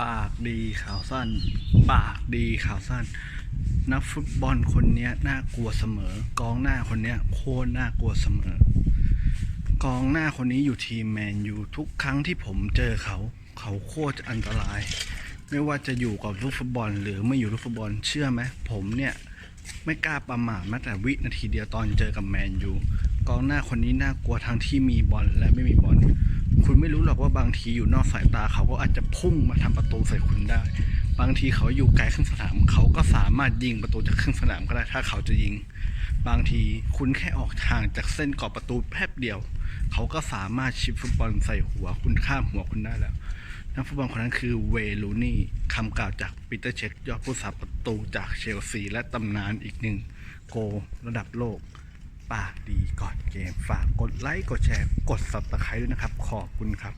ปากดีขาวสั้น ปากดีขาวสั้น นักฟุตบอลคนนี้น่ากลัวเสมอ กองหน้าคนนี้โคตรน่ากลัวเสมอ กองหน้าคนนี้อยู่ทีมแมนยูทุกครั้งที่ผมเจอเขา เขาโคตรอันตราย ไม่ว่าจะอยู่กับลูกฟุตบอล หรือไม่อยู่ลูกฟุตบอลเชื่อไหมผมเนี่ย ไม่กล้าประมาทแม้แต่วินาทีเดียวตอนเจอกับแมนยูกองหน้าคนนี้น่ากลัวทั้งที่มีบอลและไม่มีบอลคุณไม่รู้หรอกว่าบางทีอยู่นอกสายตาเขาก็อาจจะพุ่งมาทำประตูใส่คุณได้ บางทีเขาอยู่ไกลครึ่งสนามเขาก็สามารถยิงประตูจากครึ่งสนามก็ได้ถ้าเขาจะยิง บางทีคุณแค่ออกทางจากเส้นกรอบประตูแป๊บเดียว เขาก็สามารถชิปฟุตบอลใส่หัวคุณข้ามหัวคุณได้แล้ว นักฟุตบอลคนนั้นคือเวลูนี่คำกล่าวจากปีเตอร์เช็คยอดผู้สาประตูจากเชลซี และตำนานอีกหนึ่งโกลระดับโลก ปากดีก่อนเกม ฝากกดไลค์ กดแชร์ กดสับตะไคร้ด้วยนะครับ ขอบคุณครับ